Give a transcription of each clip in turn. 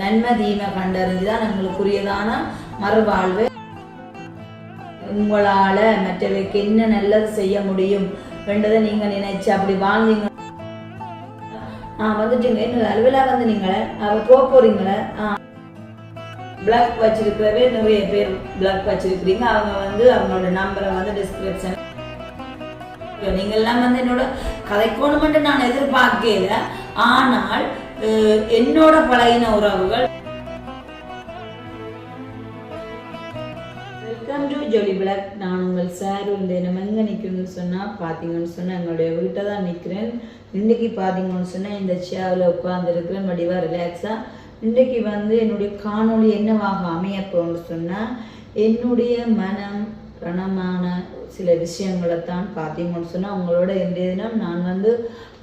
நன்மை தீமை கண்டறிஞ்சுதான் எங்களுக்குரியதான மறுவாழ்வு. உங்களால மற்றவைக்கு என்ன நல்லது செய்ய முடியும் என்றதை நீங்க நினைச்சு அப்படி வாழ்ந்தீங்க. ஆ வந்துட்டீங்க இன்னும் அலுவலா வந்து நீங்களே அவ போக போறீங்களே? பிளாக் வச்சிருக்கிறவே நிறைய பேர் பிளாக் வச்சிருக்கிறீங்க. அவங்க வந்து அவங்களோட நம்பரை வந்து டிஸ்கிரிப்ஷன் நீங்க எல்லாம் வந்து என்னோட கதைக்கோணுமென்று நான் எதிர்பார்க்கல. ஆனால் என்னோட பழகின உறவுகள். வெல்கம் டு ஜொலி பிளாக் நான் உங்கள் சார் வந்து நம்ம எங்கே நிற்கணும்னு சொன்னால் பார்த்தீங்கன்னு சொன்னால் எங்களுடைய வீட்டை தான் நிற்கிறேன். இன்றைக்கி பார்த்தீங்கன்னு சொன்னால் இந்த சேரில் உட்காந்துருக்கிறேன் வடிவாக ரிலாக்ஸாக இன்றைக்கி வந்து என்னுடைய காணொளி என்னவாக அமையப்போன்னு சொன்னால் என்னுடைய மனம் ரணமான சில விஷயங்களை தான் பார்த்தீங்கன்னு சொன்னால் அவங்களோட இன்றைய தினம் நான் வந்து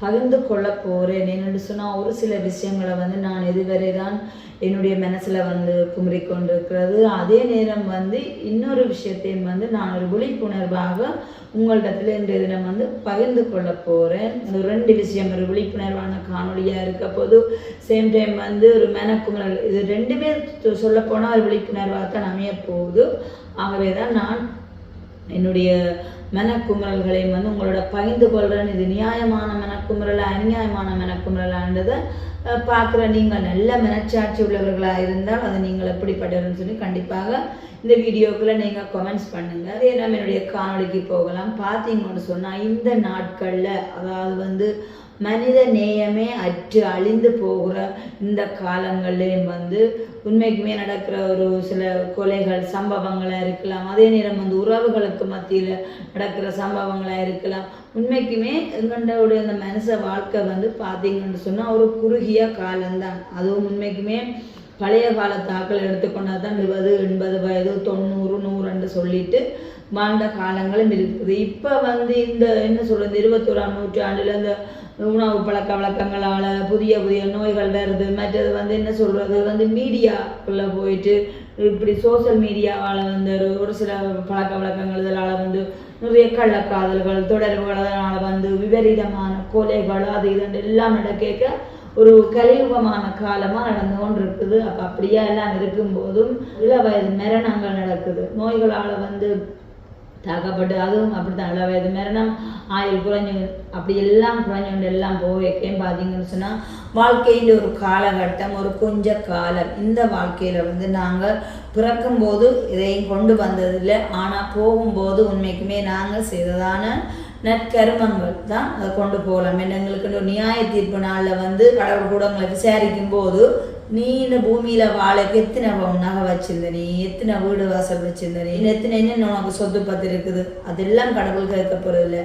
பகிர்ந்து கொள்ள போகிறேன் என்னென்னு சொன்னால் ஒரு சில விஷயங்களை வந்து நான் இதுவரை தான் என்னுடைய மனசில் வந்து குமரி கொண்டிருக்கிறது. அதே நேரம் வந்து இன்னொரு விஷயத்தையும் வந்து நான் ஒரு விழிப்புணர்வாக உங்களிடத்துல இன்றைய தினம் வந்து பகிர்ந்து கொள்ள போகிறேன் இந்த ரெண்டு விஷயம் ஒரு விழிப்புணர்வான காணொளியாக இருக்க போது சேம் டைம் வந்து ஒரு மனக்குமரல் இது ரெண்டுமே சொல்ல போனால் ஒரு விழிப்புணர்வாக தான் அமைய போகுது. ஆகவே தான் நான் என்னுடைய மனக்குமுறல்களையும் வந்து உங்களோட பகிர்ந்து கொள்கிறேன் இது நியாயமான மனக்குமுறலா அநியாயமான மனக்குமுறலான்றதை பார்க்குற நீங்கள் நல்ல மனச்சாட்சி உள்ளவர்களாக இருந்தால் அது நீங்கள் எப்படிப்பட்டவர்னு சொல்லி கண்டிப்பாக இந்த வீடியோக்குள்ளே நீங்கள் கமெண்ட்ஸ் பண்ணுங்கள் அதே நம்ம என்னுடைய காணொலிக்கு போகலாம். பார்த்தீங்கன்னு சொன்னால் இந்த நாட்களில் அதாவது வந்து மனித நேயமே அற்று அழிந்து போகிற இந்த காலங்கள்லேயும் வந்து உண்மைக்குமே நடக்கிற ஒரு சில கொலைகள் சம்பவங்களாக இருக்கலாம். அதே நேரம் வந்து உறவுகளுக்கு மத்தியில் நடக்கிற சம்பவங்களாக இருக்கலாம். உண்மைக்குமே எங்களுடைய அந்த மனுஷ வாழ்க்கை வந்து பார்த்தீங்கன்னு சொன்னால் ஒரு குறுகிய காலம்தான். அதுவும் உண்மைக்குமே பழைய கால ஆக்கள் எடுத்துக்கொண்டா தான் இருபது எண்பது வயது தொண்ணூறு நூறுன்னு சொல்லிட்டு வாழ்ந்த காலங்களும் இருக்குது. இப்போ வந்து இந்த என்ன சொல்றது இருபத்தோராம் நூற்றாண்டில் இந்த உணவு பழக்க வழக்கங்களால் புதிய புதிய நோய்கள் வருது. மற்றது வந்து என்ன சொல்றது வந்து மீடியாக்குள்ளே போயிட்டு இப்படி சோசியல் மீடியாவால் வந்து ஒரு ஒரு சில பழக்க வழக்கங்கள் இதனால் வந்து நிறைய கள்ளக்காதல்கள் தொடர்புகள் அதனால் வந்து விபரீதமான கொலைகள் அது இது எல்லாம் நடக்க ஒரு கலியுகமான காலமாக நடந்து கொண்டு இருக்குது அப்போ அப்படியே எல்லாம் இருக்கும்போதும் இள வயது மரணங்கள் நடக்குது. நோய்களால் வந்து தாக்கப்பட்டு அதுவும் அப்படித்தான் இள வயது மரணம் ஆயுள் குறைஞ்சு அப்படி எல்லாம் குறைஞ்சு எல்லாம் போவேக்கேன்னு பார்த்தீங்கன்னு சொன்னால் வாழ்க்கையின் ஒரு காலகட்டம் ஒரு கொஞ்ச காலம் இந்த வாழ்க்கையில் வந்து நாங்கள் பிறக்கும்போது இதையும் கொண்டு வந்ததில்லை. ஆனால் போகும்போது உண்மைக்குமே நாங்கள் செய்ததான நற்கருமங்கள் தான் அதை கொண்டு போகலாம். என்ன எங்களுக்கு நியாய தீர்ப்பு நாளில் வந்து கடவுள் கூடங்களை விசாரிக்கும் போது நீ இந்த பூமியில வாழைக்கு எத்தனை நகை வச்சிருந்த நீ எத்தனை வீடு வாசல் வச்சிருந்த நீ எத்தனை என்ன உனக்கு சொத்து பத்து இருக்குது அதெல்லாம் கடவுள் கேட்க போறதில்ல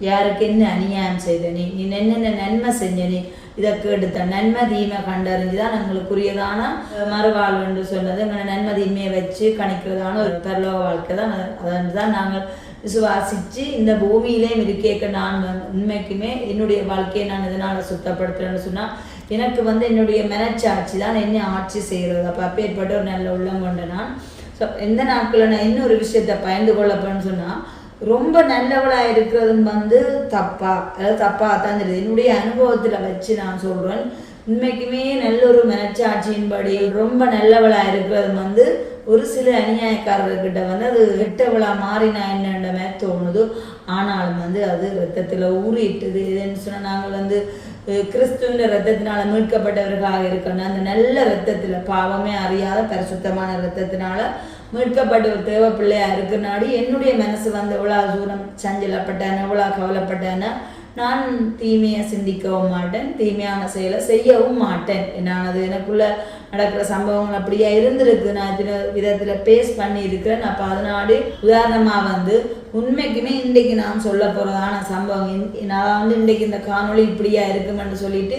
யாருக்கு என்ன அநியாயம் செய்த நீ நீ என்னென்ன நன்மை செஞ்ச நீ இதை கேட்டுத்த நன்மை தீமை கண்டறிஞ்சு தான் எங்களுக்குரியதான மறுவாழ்வு என்று சொன்னது எங்களை நன்மை தீமையை வச்சு கணிக்கிறதான ஒரு பரலோக வாழ்க்கை தான் அதான் தான் நாங்கள் விசுவாசிச்சு இந்த பூமியிலே இருக்கேக்க நான் உண்மைக்குமே என்னுடைய வாழ்க்கையை நான் இதனால் சுத்தப்படுத்துறேன்னு சொன்னால் எனக்கு வந்து என்னுடைய மனச்சாட்சி தான் என்னை ஆட்சி செய்கிறது. அப்போ அப்பேற்பட்ட ஒரு நல்ல உள்ளம் கொண்ட நான். ஸோ எந்த நாட்களில் நான் இன்னொரு விஷயத்தை பயந்து கொள்ளப்பேன்னு சொன்னால் ரொம்ப நல்லவளாக இருக்கிறதும் வந்து தப்பா. அதாவது தப்பாக தான் தெரியுது. என்னுடைய அனுபவத்தில் வச்சு நான் சொல்கிறேன் உண்மைக்குமே நல்ல ஒரு மனச்சாட்சியின்படி ரொம்ப நல்லவளாக இருக்கிறது வந்து ஒரு சில அநியாயக்காரர்கிட்ட வந்து அது வெட்டவளாக மாறினா நான் மாதிரி தோணுது. ஆனாலும் வந்து அது ரத்தத்தில் ஊறிட்டுது. இதுன்னு சொன்னால் நாங்கள் வந்து கிறிஸ்துவின் ரத்தத்தினால மீட்கப்பட்டவர்களாக இருக்கணும். அந்த நல்ல ரத்தத்தில் பாவமே அறியாத பரிசுத்தமான ரத்தத்தினால மீட்கப்பட்ட ஒரு தேவ பிள்ளையா இருக்கிறனாடி என்னுடைய மனசு வந்து எவ்வளோ தூரம் சஞ்சலப்பட்டேன் எவ்வளோ கவலைப்பட்டேன்னா நான் தீமையை சிந்திக்கவும் மாட்டேன் தீமையான செயலை செய்யவும் மாட்டேன். என்னானது எனக்குள்ள நடக்கிற சம்பவங்கள் அப்படியே இருந்திருக்கு. நான் இதில் விதத்தில் பேஸ் பண்ணியிருக்கிறேன். அப்போ அதனாடி உதாரணமாக வந்து உண்மைக்குமே இன்றைக்கு நான் சொல்ல போகிறதான சம்பவம். நான் வந்து இன்றைக்கு இந்த காணொளி இப்படியா இருக்குமென்னு சொல்லிட்டு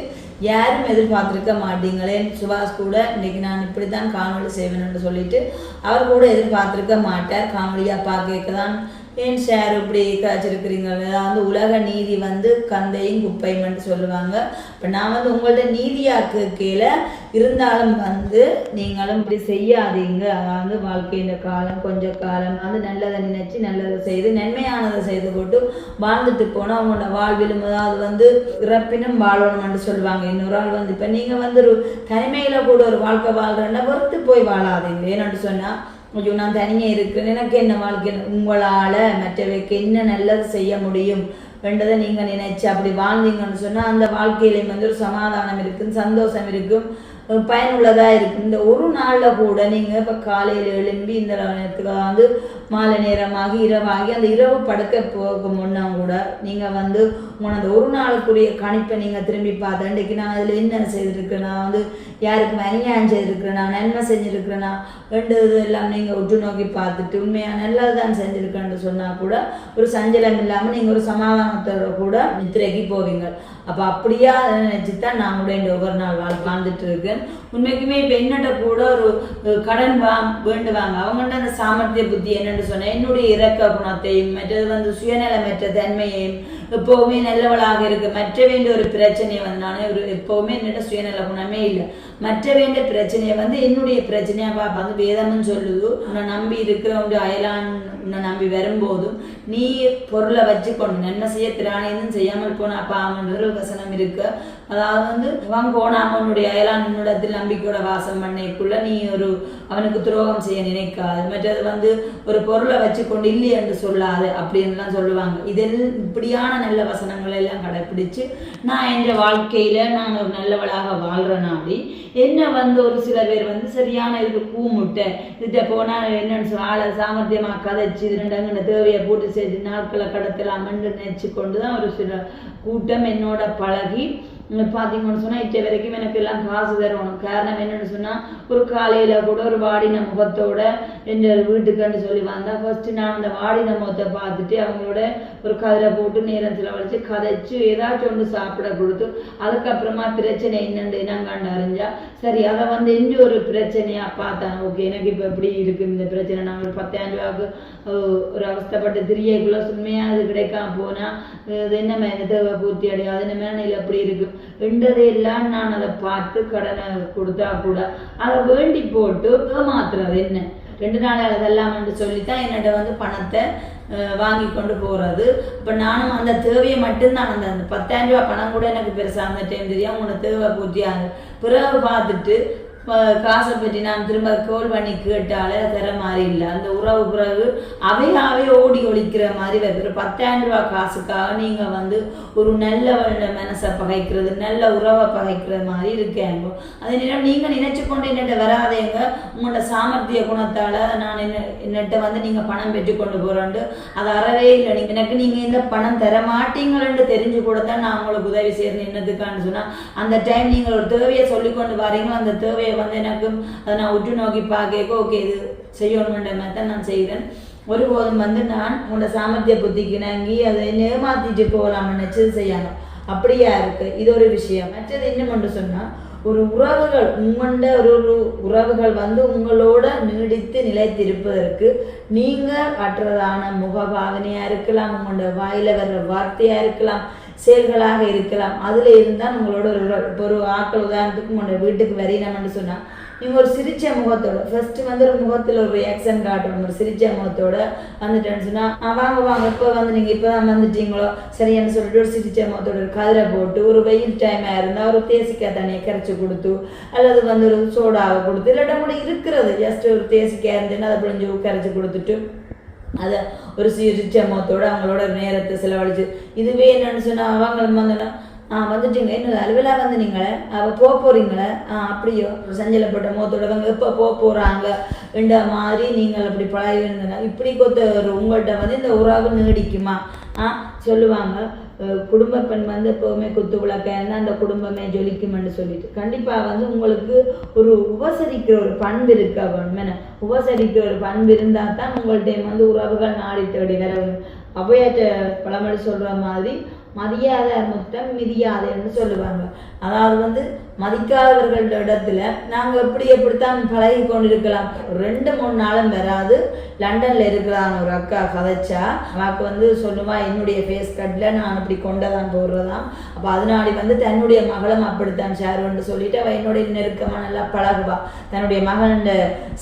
யாரும் எதிர்பார்த்துருக்க மாட்டீங்களே. சுபாஷ் கூட இன்னைக்கு நான் இப்படி தான் காணொளி செய்வேன்னு சொல்லிட்டு அவர் கூட எதிர்பார்த்துருக்க மாட்டார். காணொலியாக பார்க்க தான் ஏன் ஷேர் இப்படி காய்ச்சிருக்கிறீங்க அதாவது உலக நீதி வந்து கந்தையும் குப்பையும் சொல்லுவாங்க. இப்போ நான் வந்து உங்கள்ட்ட நீதியாக்கு கீழே இருந்தாலும் வந்து நீங்களும் இப்படி செய்யாதீங்க. அதாவது வாழ்க்கையின் காலம் கொஞ்ச காலம் வந்து நல்லதை நினைச்சு நல்லதை செய்து நன்மையானதை செய்து போட்டு வாழ்ந்துட்டு போனால் அவங்களோட வாழ்விலும் அதாவது வந்து இறப்பினும் வாழணும்னு சொல்லுவாங்க. இன்னொரு ஆள் வந்து இப்போ நீங்கள் வந்து ஒரு தனிமையில் கூட ஒரு வாழ்க்கை வாழ்கிறன்னா பொறுத்து போய் வாழாதீங்க. ஏன்னு சொன்னால் ஐயோ நான் தனியே இருக்கிறேன் எனக்கு என்ன வாழ்க்கை? உங்களால் மற்றவைக்கு என்ன நல்லது செய்ய முடியும் என்றதை நீங்கள் நினைச்சு அப்படி வாழ்ந்தீங்கன்னு சொன்னால் அந்த வாழ்க்கையிலையும் வந்து ஒரு சமாதானம் இருக்கும் சந்தோஷம் இருக்கும் பயனுள்ளதாக இருக்கும். இந்த ஒரு நாளில் கூட நீங்கள் இப்போ காலையில் எழும்பி இந்த நேரத்துக்கு வந்து மாலை நேரமாகி இரவாகி அந்த இரவு படுக்க போக முன்னா கூட நீங்கள் வந்து உனது ஒரு நாளுக்குரிய கணிப்பை நீங்கள் திரும்பி பார்த்தா இன்றைக்கு நான் அதில் என்ன செய்திருக்கிறேன்? நான் வந்து யாருக்கு அநியாயம் செய்திருக்கிறேன். நான் நன்மை செஞ்சுருக்கிறேனா. ரெண்டு இது எல்லாம் நீங்கள் உற்று நோக்கி பார்த்துட்டு உண்மையாக நல்லது தான் செஞ்சுருக்கேன்னு சொன்னால் கூட ஒரு சஞ்சலம் இல்லாமல் நீங்கள் ஒரு சமாதானத்தோட கூட நித்திரைக்கு போவீங்க. அப்போ அப்படியா நினச்சி தான் நான் கூட இந்த ஒவ்வொரு நாள் வாழ் வாழ்ந்துட்டு இருக்கேன். உண்மைக்குமே இப்போ என்னட்ட கூட ஒரு கடன் வா வேண்டுவாங்க. அவங்கள்ட்ட அந்த சாமர்த்திய புத்தி என்ன என்று சொன்னேன். என்னுடைய இறக்க குணத்தையும் மற்றது வந்து சுயநலமற்ற தன்மையையும் எப்போவுமே நல்லவளாக இருக்கு மற்ற வேண்டிய ஒரு பிரச்சனையை வந்து நான் ஒரு எப்போவுமே என்னோட சுயநல குணமே இல்லை. மற்ற வேண்டிய பிரச்சனையை வந்து என்னுடைய பிரச்சனையா பார்ப்பேன் வந்து வேதம்னு சொல்லுது. உன்னை நம்பி இருக்கிறவங்க அயலான் உன்னை நம்பி வரும்போதும் நீ பொருளை வச்சு கொண்டு நன்மை செய்ய திராணியும் செய்யாமல் போனா அவன் ஒரு வசனம் இருக்கு. அதாவது வந்து இவன் போன அவனுடைய அயலான் உன்னிடத்தில் நம்பிக்கையோட வாசம் பண்ணைக்குள்ள நீ ஒரு அவனுக்கு துரோகம் செய்ய நினைக்காது. மற்றது வந்து ஒரு பொருளை வச்சு கொண்டு இல்லை என்று சொல்லாது அப்படின்லாம் சொல்லுவாங்க. இதில் இப்படியான நல்ல வசனங்களை எல்லாம் கடைப்பிடிச்சு நான் என்ற வாழ்க்கையில நான் ஒரு நல்லவளாக வாழ்ற அப்படி என்ன வந்து ஒரு சில பேர் வந்து சரியான இதுக்கு பூ முட்டை இதுகிட்ட போனால் என்னன்னு சொல்ல ஆளை சாமர்த்தியமாக கதைச்சு ரெண்டாங்க தேவையை போட்டு செஞ்சு நாட்களை கடத்தலாமன்னு நினைச்சு கொண்டு தான் ஒரு சில கூட்டம் என்னோட பழகி பார்த்தீங்கன்னு சொன்னால் இட்ட வரைக்கும் எனக்கு எல்லாம் காசு தரணும் காரணம் என்னன்னு சொன்னால் ஒரு காலையில் கூட ஒரு வாடின முகத்தோட என் வீட்டுக்குன்னு சொல்லி வந்தால் ஃபஸ்ட்டு நான் அந்த வாடின முகத்தை பார்த்துட்டு அவங்களோட ஒரு கதிரை போட்டு நேரம் செலவழித்து கதைச்சு ஏதாச்சும் ஒன்று சாப்பிட கொடுத்து அதுக்கப்புறமா பிரச்சனை என்னென்று நான் அறிஞ்சா சரி அதை வந்து எந்த ஒரு பிரச்சனையாக பார்த்தேன் ஓகே எனக்கு இப்போ எப்படி இருக்குது இந்த பிரச்சனை நான் ஒரு பத்தாயிரம் ரூபாவுக்கு ஒரு அவஸ்தப்பட்டு திரியைக்குள்ளே சும்மையாக அது கிடைக்காம போனால் இது என்ன மேலே தேவை பூர்த்தி அடையாது என்ன மேலே எப்படி இருக்கு? என்றதையெல்லாம் நான் அதை பார்த்து கடனை கொடுத்தா கூட அதை வேண்டி போட்டு ஏமாத்துறது என்ன? ரெண்டு நாள் அதெல்லாம் என்று சொல்லித்தான் என்னோட வந்து பணத்தை வாங்கி கொண்டு போகிறது இப்போ நானும் அந்த தேவையை மட்டும்தான் அந்த அந்த பத்தாயிரம் ரூபா பணம் கூட எனக்கு பெருசாக அந்த டைம் தெரியும் உனக்கு தேவை பூர்த்தியாக பிறகு பார்த்துட்டு காசை பற்றி நான் திரும்ப கோல் பண்ணி கேட்டாலே தர மாதிரி இல்லை. அந்த உறவு பிறகு அவையாவே ஓடி ஒழிக்கிற மாதிரி வைக்கிற பத்தாயிரம் ரூபா காசுக்காக நீங்கள் வந்து ஒரு நல்ல மனசை பகைக்கிறது நல்ல உறவை பகைக்கிற மாதிரி இருக்கேங்க அதே நேரம் நீங்கள் நினைச்சு கொண்டு என்னட்ட வராதேங்க. உங்களோட சாமர்த்திய குணத்தால் நான் என்ன என்னட்ட வந்து நீங்கள் பணம் பெற்று கொண்டு போகிறோண்டு அது அறவே இல்லை. நீங்கள் எனக்கு நீங்கள் இந்த பணம் தர மாட்டீங்களேன்னு தெரிஞ்சு கூட தான் நான் உங்களுக்கு உதவி செய்யணும் என்னதுக்கான்னு சொன்னால் அந்த டைம் நீங்கள் ஒரு தேவையை சொல்லி கொண்டு வரீங்களோ அந்த தேவையை வந்து எனக்கும் அதை நான் உற்று நோக்கி பார்க்க ஓகே இது செய்யணுமென்ற மாதிரி தான் நான் செய்கிறேன் ஒருபோதும் வந்து நான் உங்களோட சாமர்த்திய புத்திக்கு நங்கி அதை ஏமாத்திட்டு போகலாம் நினச்சது செய்யணும். அப்படியா இருக்கு? இது ஒரு விஷயம். மற்றது இன்னும் ஒன்று சொன்னால் ஒரு உறவுகள் உங்கண்ட ஒரு ஒரு உறவுகள் வந்து உங்களோட நீடித்து நிலைத்திருப்பதற்கு நீங்கள் அற்றதான முகபாவனையாக இருக்கலாம் உங்களோட வாயில் வர்ற வார்த்தையாக இருக்கலாம் செயல்களாக இருக்கலாம். அதில் இருந்தால் உங்களோட ஒரு ஒரு ஆக்கள் உதாரணத்துக்கு உங்களோட வீட்டுக்கு வரையினம்னு சொன்னால் நீங்கள் ஒரு சிரிச்ச முகத்தோட ஃபர்ஸ்ட் வந்து ஒரு முகத்தில் ஒரு ரியாக்ஷன் காட்டணும் ஒரு சிரிச்ச முகத்தோட வந்துட்டேன்னு சொன்னால் வாங்க வாங்க இப்போ வந்து நீங்கள் இப்போ தான் வந்துட்டீங்களோ? சரியானு சொல்லிட்டு ஒரு சிரிச்ச முகத்தோட ஒரு கதிரை போட்டு ஒரு வெயில் டைமாக இருந்தால் ஒரு தேசிக்காய் தண்ணியை கரைச்சி கொடுத்து அல்லது வந்து ஒரு சோடாவை கொடுத்து இல்லாட்டா கூட இருக்கிறது ஜஸ்ட் ஒரு தேசிக்காய் இருந்துச்சுன்னா அதை பிடிஞ்சி கரைச்சி கொடுத்துட்டு அதை ஒரு சிரிச்ச முகத்தோடு அவங்களோட நேரத்தை செலவழிச்சு. இதுவே என்னன்னு சொன்னால் அவங்க வந்தோன்னா ஆ வந்துட்டீங்க இன்னும் அலுவலா வந்து நீங்களே அவள் போக போகிறீங்களே ஆ அப்படியோ சஞ்சலப்பட்ட முகத்தோட அவங்க எப்போ போக போகிறாங்க இந்த மாதிரி நீங்கள் அப்படி பழகி இருந்தனா இப்படி கொத்த ஒரு உங்கள்கிட்ட வந்து இந்த உறவு நீடிக்குமா? ஆ சொல்லுவாங்க. குடும்ப பெண் வந்து எப்போவுமே குத்து விளக்க இருந்தால் அந்த குடும்பமே ஜொலிக்குமென்னு சொல்லிட்டு. கண்டிப்பாக வந்து உங்களுக்கு ஒரு உபசரிக்கிற ஒரு பண்பு இருக்கு அவன் உபசரிக்கிற ஒரு பண்பு இருந்தால் தான் உங்கள்கிட்ட வந்து உறவுகள் நாடி தேடி வர அவையாற்ற பழமொழி சொல்கிற மாதிரி மதியாத முத்தம் மிதியாதைன்னு சொல்லுவாங்க. அதாவது வந்து மதிக்காதவர்கள் இடத்துல நாங்கள் எப்படி எப்படித்தான் பழகி கொண்டிருக்கலாம். ரெண்டு மூணு நாளும் வராது. லண்டனில் இருக்கிறான் ஒரு அக்கா கதைச்சா அவாக்கு வந்து சொல்லுவா என்னுடைய ஃபேஸ் கட்டில் நான் அப்படி கொண்டதான் போடுறதாம் அப்போ அதனாடி வந்து தன்னுடைய மகளும் அப்படித்தான் ஷேருன்னு சொல்லிட்டு அவள் என்னுடைய நெருக்கமாக நல்லா பழகுவா. தன்னுடைய மகன்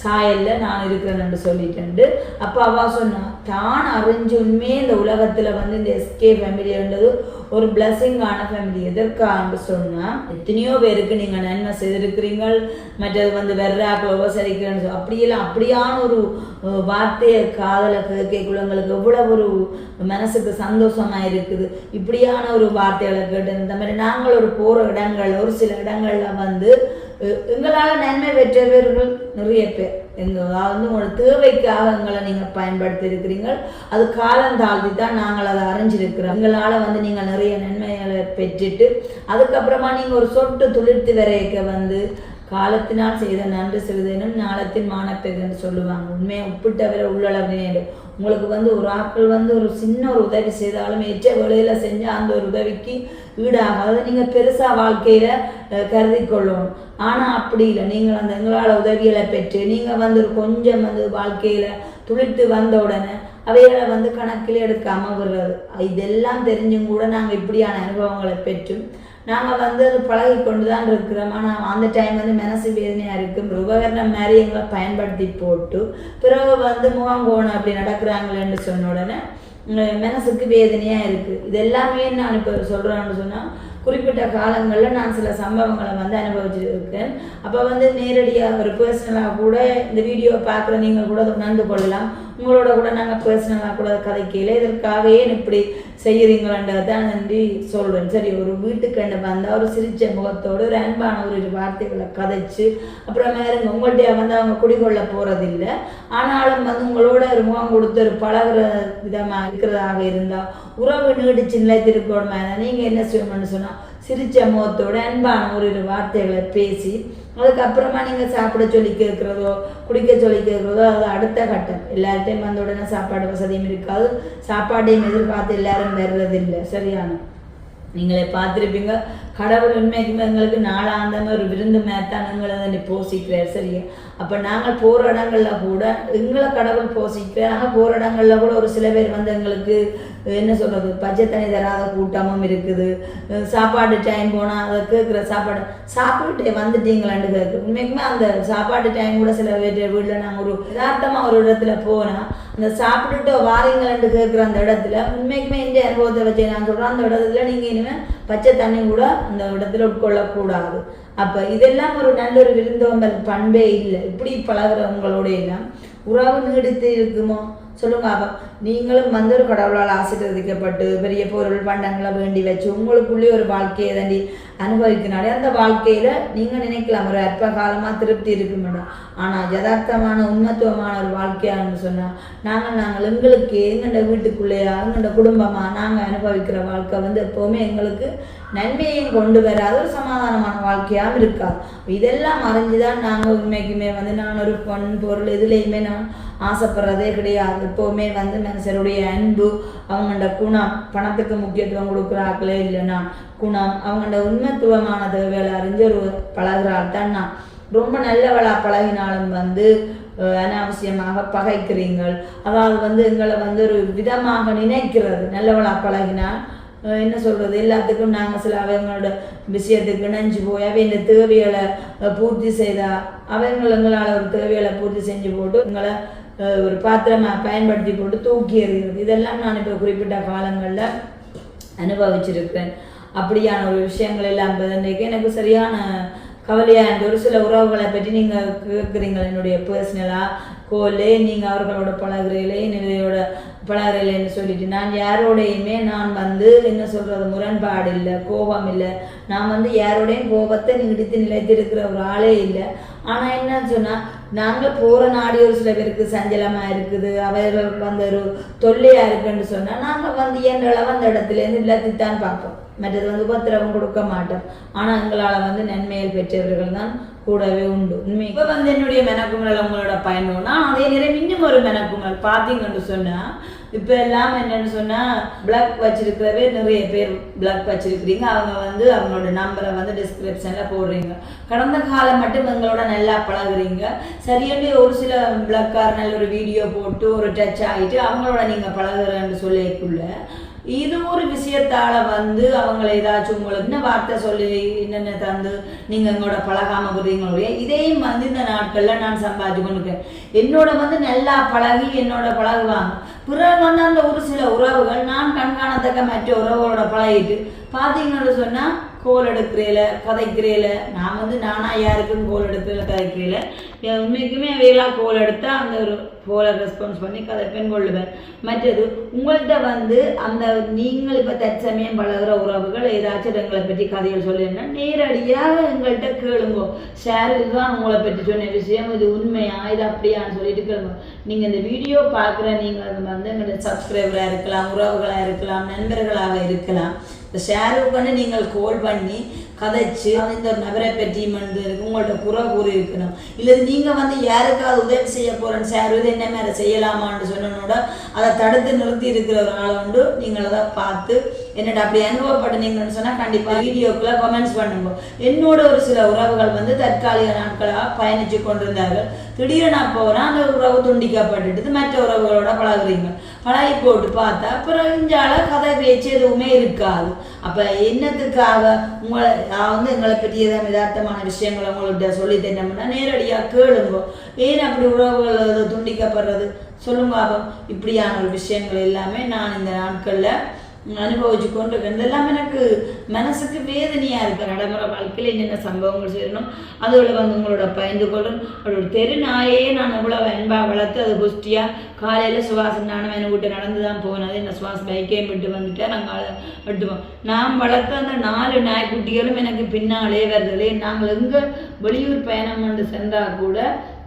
சாயல்ல நான் இருக்கிறேன்னு சொல்லிட்டு அப்போ அவள் சொன்னான் தான் அறிஞ்சு உண்மையே இந்த உலகத்தில் வந்து இந்த எஸ்கே ஃபேமிலின்றது ஒரு பிளஸ்ஸிங்கான ஃபேமிலி எதற்கான்னு சொன்னால் எத்தனையோ பேருக்கு நீங்க நன்மை செய்திருக்கிறீங்க மற்றது வந்து வெர்ராக்கள் உபசரிக்கிறேன்னு சொல்லி அப்படியெல்லாம் அப்படியான ஒரு வார்த்தையை காதல கேட்கக்குள்ள உங்களுக்கு எவ்வளவு ஒரு மனசுக்கு சந்தோஷமா இருக்குது. இப்படியான ஒரு வார்த்தைகளை கேட்டு இந்த மாதிரி நாங்கள் ஒரு போற இடங்கள் ஒரு சில இடங்கள்ல வந்து எங்களால் நன்மை பெற்றவர்கள் நிறைய பேர். எங்களால் வந்து உங்களோட தேவைக்காக எங்களை நீங்கள் பயன்படுத்தி இருக்கிறீங்க அது காலம் தாழ்த்தி தான் நாங்கள் அதை அறிஞ்சிருக்கிறோம். எங்களால் வந்து நீங்கள் நிறைய நன்மைகளை பெற்றுட்டு அதுக்கப்புறமா நீங்கள் ஒரு சொட்டு துளிர்த்து வரையக்க வந்து காலத்தினால் செய்த நன்று சிறிதேனும் நாளத்தின் மானப்பெருன்னு சொல்லுவாங்க. உண்மையை ஒப்பிட்டவரை உள்ளளவினேன். உங்களுக்கு வந்து ஒரு ஆட்கள் வந்து ஒரு சின்ன ஒரு உதவி செய்தாலும் ஏற்ற வேலையில் செஞ்ச அந்த ஒரு உதவிக்கு ஈடாக. நீங்கள் பெருசாக வாழ்க்கையில் கருதி கொள்ளணும் ஆனால் அப்படி இல்லை. நீங்கள் அந்த எங்களால் உதவிகளை பெற்று நீங்கள் வந்து ஒரு கொஞ்சம் வந்து வாழ்க்கையில் துளித்து வந்த உடனே அவைகளை வந்து கணக்கில் எடுக்காமல் விடுறது. இதெல்லாம் தெரிஞ்சும் கூட நாங்கள் இப்படியான அனுபவங்களை பெற்றும் நாங்கள் வந்து அது பழகி கொண்டு தான் இருக்கிறோம். ஆனால் அந்த டைம் வந்து மனசு வேதனையாக இருக்கும். உபகரணம் மாதிரி எங்களை பயன்படுத்தி போட்டு பிறகு வந்து முகங்கோணம் அப்படி நடக்கிறாங்களேன்னு சொன்ன உடனே மனசுக்கு வேதனையாக இருக்குது இது எல்லாமே நான் இப்போ சொல்கிறேன்னு சொன்னால் குறிப்பிட்ட காலங்களில் நான் சில சம்பவங்களை வந்து அனுபவிச்சிருக்கேன். அப்போ வந்து நேரடியாக ஒரு பர்சனலாக கூட இந்த வீடியோ பார்க்குற நீங்கள் கூட அதை உணர்ந்து கொள்ளலாம். உங்களோட கூட நாங்கள் பர்சனலாக கூட கதைக்கையில் இதற்காக ஏன் இப்படி செய்கிறீங்களன்றதை தான் நன்றி சொல்கிறேன் சரி ஒரு வீட்டுக்கண்டு வந்தால் ஒரு சிரிச்ச முகத்தோடு ஒரு அன்பான ஒரு வார்த்தைகளை கதைச்சு அப்புறம் இருங்க. உங்கள்கிட்ட வந்து அவங்க குடிகொள்ள போகிறதில்ல ஆனாலும் வந்து உங்களோட ஒரு முகம் கொடுத்து ஒரு பழகுற விதமாக இருக்கிறதாக இருந்தால் உறவு நீடிச்சு நிலைத்திருக்கணுமா? நீங்கள் என்ன செய்யணும்னு சொன்னால் சிரிச்ச முகத்தோட அன்பான ஒரு வார்த்தைகளை பேசி அதுக்கப்புறமா நீங்கள் சாப்பிட சொல்லி கேட்குறதோ குடிக்க சொல்லி கேட்குறதோ அது அடுத்த கட்டம். எல்லார்ட்டையும் வந்த உடனே சாப்பாடு வசதியும் இருக்காது. சாப்பாட்டையும் எதிர்பார்த்து எல்லாரும் வர்றதில்லை. சரியான. நீங்களே பார்த்துருப்பீங்க. கடவுள் உண்மைக்குமே எங்களுக்கு நாளாந்தமே ஒரு விருந்து மேத்தான் எங்களை வந்து போசிக்கிறார் சரியா? அப்போ நாங்கள் போகிற இடங்களில் கூட எங்களை கடவுள் போசிக்கிறார். நாங்கள் போகிற இடங்களில் கூட ஒரு சில பேர் வந்து எங்களுக்கு என்ன சொல்கிறது பச்சை தண்ணி தராத கூட்டமும் இருக்குது. சாப்பாடு டைம் போனால் அதை கேட்குற சாப்பாடு சாப்பிட்டு வந்துட்டீங்களான்னு கேட்கு. உண்மைக்குமே அந்த சாப்பாடு டைம் கூட சில பேர் வீட்டில் நாங்கள் ஒரு யதார்த்தமாக ஒரு இடத்துல போனால் அந்த சாப்பிட்டுட்டு வாரீங்களான்னு கேட்குற அந்த இடத்துல உண்மைக்குமே இந்த அனுபவத்தை வச்சு நான் சொல்கிறேன் அந்த இடத்துல நீங்கள் இனிமேல் பச்சை தண்ணி கூட அந்த இடத்துல உட்கொள்ளக்கூடாது. அப்போ இதெல்லாம் ஒரு நல்ல ஒரு விருந்தோம்பல் பண்பே இல்லை. இப்படி பழகுறவங்களோட எல்லாம் உறவு நீடித்து இருக்குமோ? சொல்லுங்க அப்போ நீங்களும் வந்து ஒரு கடவுளால் ஆசீர்வதிக்கப்பட்டு பெரிய பொருள் பண்டங்களை வேண்டி வச்சு உங்களுக்குள்ளே ஒரு வாழ்க்கையை தாண்டி அனுபவிக்கினாலே அந்த வாழ்க்கையில் நீங்கள் நினைக்கலாம் ஒரு அற்ப காலமாக திருப்தி மேடம். ஆனால் யதார்த்தமான உண்மத்துவமான ஒரு வாழ்க்கையான்னு சொன்னால் நாங்கள் நாங்கள் எங்களுக்கு எங்கண்ட வீட்டுக்குள்ளேயா எங்கண்ட குடும்பமாக நாங்கள் அனுபவிக்கிற வாழ்க்கை வந்து எப்போவுமே எங்களுக்கு நன்மையையும் கொண்டு வராது ஒரு சமாதானமான வாழ்க்கையாகவும் இருக்காது. இதெல்லாம் மறைஞ்சு தான் நாங்கள் உண்மைக்குமே வந்து நான் ஒரு பொன் பொருள் எதுலேயுமே நான் ஆசைப்படுறதே கிடையாது. எப்போவுமே வந்து மனுஷருடைய அன்பு அவங்களோட குணம் பணத்துக்கு முக்கியத்துவம் கொடுக்குறாங்களே இல்லைன்னா குணம் அவங்களோட உண்மைத்துவமான தேவைகளை அறிஞ்சு ஒரு தான் நான் ரொம்ப நல்லவளா பழகினாலும் வந்து அனாவசியமாக பகைக்கிறீங்கள். அதாவது வந்து எங்களை வந்து ஒரு விதமாக நினைக்கிறது. நல்லவளா பழகினால் என்ன சொல்கிறது எல்லாத்துக்கும் நாங்கள் சில அவங்களோட விஷயத்துக்கு இணைஞ்சு போய் அவை இந்த தேவைகளை பூர்த்தி செய்தா அவங்கள எங்களால் ஒரு தேவைகளை பூர்த்தி செஞ்சு போட்டு எங்களை ஒரு பாத்திரமாக பயன்படுத்தி கொண்டு தூக்கி எறிகிறது. இதெல்லாம் நான் இப்போ குறிப்பிட்ட காலங்களில் அனுபவிச்சிருக்கேன். அப்படியான ஒரு விஷயங்கள் எல்லாம் இன்றைக்கு எனக்கு சரியான கவலையாக இருந்த ஒரு சில உறவுகளை பற்றி நீங்கள் கேட்குறீங்க என்னுடைய பர்சனலாக கோலே நீங்கள் அவர்களோட பழகிறீங்களே என்னோட பழகிறீங்களேன்னு சொல்லிட்டு நான் யாரோடையுமே நான் வந்து என்ன சொல்கிறது முரண்பாடு இல்லை கோபம் இல்லை. நான் வந்து யாரோடையும் கோபத்தை நீடித்து நிலைத்திருக்கிற ஒரு ஆளே இல்லை. ஆனால் என்னன்னு சொன்னால் நாங்கள் போகிற நாடு ஒரு சில பேருக்கு சஞ்சலமாக இருக்குது அவர்களுக்கு வந்து ஒரு தொல்லையாக இருக்குன்னு சொன்னால் நாங்கள் வந்து என்ற அளவு அந்த இடத்துலேருந்து இல்லாத்தித்தான் பார்ப்போம். மற்றது வந்து உபத்திரவம் கொடுக்க மாட்டோம். ஆனால் எங்களால் வந்து நன்மைகள் பெற்றவர்கள் தான் கூடவே உண்டு. உண்மை. இப்போ வந்து என்னுடைய மெனக்குங்கள் உங்களோட பயணம்னா அதே நேரம் இன்னும் ஒரு மெனக்குங்கள் பார்த்தீங்கன்னு சொன்னால் இப்போ எல்லாம் என்னன்னு சொன்னா பிளாக் வச்சிருக்கிறவே நிறைய பேர் பிளாக் வச்சிருக்கிறீங்க. அவங்க வந்து அவங்களோட நம்பரை வந்து டிஸ்கிரிப்ஷன்ல போடுறீங்க. கடந்த காலம் மட்டும் எங்களோட நல்லா பழகுறீங்க. சரியானே ஒரு சில பிளாக்காரனால் ஒரு வீடியோ போட்டு ஒரு டச் ஆகிட்டு அவங்களோட நீங்க பழகுறேன்னு சொல்லிக்குள்ள இது ஒரு விஷயத்தால வந்து அவங்கள ஏதாச்சும் உங்களுக்கு என்ன வார்த்தை சொல்லி என்னென்ன தந்து நீங்க எங்களோட பழகாம இருக்கிறீங்களுடைய இதையும் வந்து இந்த நாட்கள்ல நான் சம்பாதிச்சு கொண்டிருக்கேன். என்னோட வந்து நல்லா பழகி என்னோட பழகுவாங்க. பிறர் வந்து அந்த ஒரு சில உறவுகள் நான் கண்காணத்தக்க மற்ற உறவுகளோட பழகிட்டு பார்த்தீங்கன்னு சொன்னால் கோல் எடுக்கிறேல கதைக்கிறேல. நான் வந்து நானா யாருக்குன்னு கோல் எடுக்கிறேல கதைக்கிறேல. என் உண்மைக்குமே அவையெல்லாம் கோல் எடுத்தால் அந்த ஒரு கோலை ரெஸ்பான்ஸ் பண்ணி கதைப்பேன் கொள்ளுவேன் மற்றது உங்கள்கிட்ட வந்து அந்த நீங்கள் இப்போ தற்சமயம் பழகுற உறவுகள் ஏதாச்சும் எங்களை பற்றி கதைகள் சொல்லியிருந்தா நேரடியாக எங்கள்கிட்ட கேளுங்க. ஷேர் இதுதான் உங்களை பற்றி சொன்ன விஷயம். இது உண்மையா? இது அப்படியான்னு சொல்லிட்டு கேளுங்க. நீங்கள் இந்த வீடியோ பார்க்குற நீங்கள் வந்து எங்களோட சப்ஸ்கிரைபராக இருக்கலாம் உறவுகளாக இருக்கலாம் நண்பர்களாக இருக்கலாம். இந்த ஷேருக்கு நீங்கள் கோல் பண்ணி கதைச்சு இந்த நபரை பற்றி வந்து உங்கள்ட்ட புற கூறி இருக்கணும். இல்லை நீங்கள் வந்து யாருக்காவது உதவி செய்ய போகிறேன்னு சார் இது என்ன மாதிரி செய்யலாமான்னு சொன்னோட அதை தடுத்து நிறுத்தி இருக்கிற ஒரு ஆளை உண்டு நீங்கள் அதை பார்த்து என்னோட அப்படி அனுபவப்பட்டீங்கன்னு சொன்னால் கண்டிப்பாக வீடியோக்குள்ள கமெண்ட்ஸ் பண்ணுங்க. என்னோட ஒரு சில உறவுகள் வந்து தற்காலிக நாட்களாக பயணித்து கொண்டிருந்தார்கள். திடீர்னு நான் போகிறேன் அந்த உறவு துண்டிக்கப்பட்டுட்டு மற்ற உறவுகளோட பழகுறீங்க. பழகி போட்டு பார்த்தா அப்புறம் இஞ்சால கதை பேச்சு எதுவுமே இருக்காது. அப்போ என்னத்துக்காக உங்களை நான் வந்து எங்களை பற்றி ஏதாவது யதார்த்தமான விஷயங்களை உங்கள்கிட்ட சொல்லி தந்தோம்னா நேரடியாக கேளுங்க. ஏன் அப்படி உறவுகள் துண்டிக்கப்படுறது? சொல்லுங்க அப்போ இப்படியான ஒரு விஷயங்கள் எல்லாமே நான் இந்த நாட்களில் அனுபவிச்சு கொண்டு இருக்கேன் இதெல்லாம் எனக்கு மனசுக்கு வேதனையாக இருக்கு. நடைமுறை வாழ்க்கையில் என்னென்ன சம்பவங்கள் செய்யணும் அதோட வந்து உங்களோட பயந்து கொள்ளும் அவளோட தெரு நாயே நான் இவ்வளோ அன்பாக வளர்த்து அது குஷ்டியாக காலையில் சுவாசம் நானும் என்னை விட்டு நடந்து தான் போனது என்ன சுவாசம்? பைக்கையும் விட்டு வந்துட்டேன் நாங்கள் விட்டுவோம் நான் வளர்த்த அந்த நாலு நாய்க்குட்டிகளும் எனக்கு பின்னாலே வருது. நாங்கள் எங்கே வெளியூர் பயணம் கொண்டு சென்றால் கூட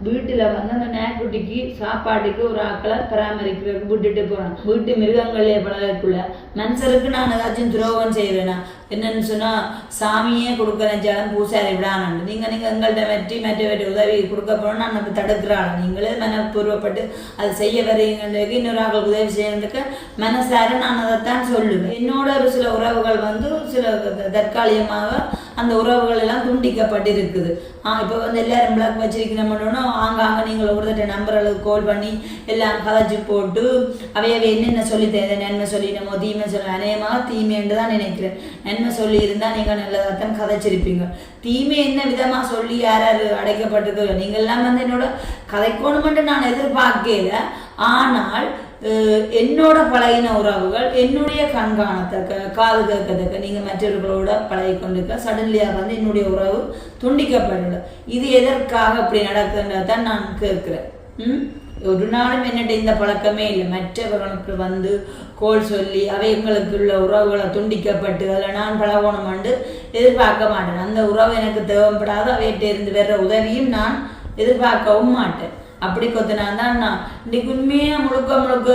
வீட்டில் வந்து அந்த நாய்க்குட்டிக்கு சாப்பாட்டுக்கு ஒரு ஆக்களை பராமரிக்கிறதுக்கு விட்டுட்டு போகிறேன் வீட்டு மிருகங்களே பழகக்குள்ள மனுஷருக்கு நான் ஏதாச்சும் துரோகம் செய்வேனா? என்னன்னு சொன்னால் சாமியே கொடுக்க நினைச்சாலும் பூசாரி விடானு நீங்கள் நீங்கள் எங்கள்கிட்ட வெற்றி மற்ற வெற்றி உதவி கொடுக்க போனால் நான் நம்ம தடுக்கிறாள்? நீங்களே மனப்பூர்வப்பட்டு அதை செய்ய வரீங்களுக்கு இன்னொரு ஆக்கள் உதவி செய்யறதுக்கு மனசார நான் அதைத்தான் சொல்லுவேன். என்னோட ஒரு சில உறவுகள் வந்து சில தற்காலிகமாக அந்த உறவுகள் எல்லாம் துண்டிக்கப்பட்டிருக்குது. ஆ இப்போ வந்து எல்லாரும் பிளாக் வச்சிருக்கிறோம்னா ஆங்காங்க நீங்கள் ஒருத்தட்ட நம்பர்களுக்கு கால் பண்ணி எல்லாம் கதைச்சு போட்டு அவையவை என்னென்ன சொல்லி தருது நன்மை சொல்லிடமோ தீமை சொல்ல அநேகமாக தீமைன்னு தான் நினைக்கிறேன். நன்மை சொல்லி இருந்தால் நீங்கள் நல்லதாகத்தான் கதைச்சிருப்பீங்க. தீமை என்ன விதமாக சொல்லி யார் யார் அடைக்கப்பட்டிருக்கோ நீங்கள் எல்லாம் வந்து என்னோட கதைக்கணுமென்று நான் எதிர்பார்க்கல. ஆனால் என்னோட பழகின உறவுகள் என்னுடைய கண்காணத்தக்க காது கேட்கத்தக்க நீங்கள் மற்றவர்களோட பழகி கொண்டிருக்க சடன்லியாக வந்து என்னுடைய உறவு துண்டிக்கப்படல இது எதற்காக அப்படி நடக்குன்றதான் நான் கேட்குறேன். ம்? ஒரு நாளும் என்னட்ட இந்த பழக்கமே இல்லை. மற்றவர்களுக்கு வந்து கோல் சொல்லி அவைங்களுக்குள்ள உறவுகளை துண்டிக்கப்பட்டு அதில் நான் பழகணுமாண்டு எதிர்பார்க்க மாட்டேன். அந்த உறவு எனக்கு தேவைப்படாத. அவையிட்ட இருந்து வர்ற உதவியும் நான் எதிர்பார்க்கவும் மாட்டேன். அப்படி கொத்தினா தான் நான் இன்னைக்கு உண்மையாக முழுக்க முழுக்க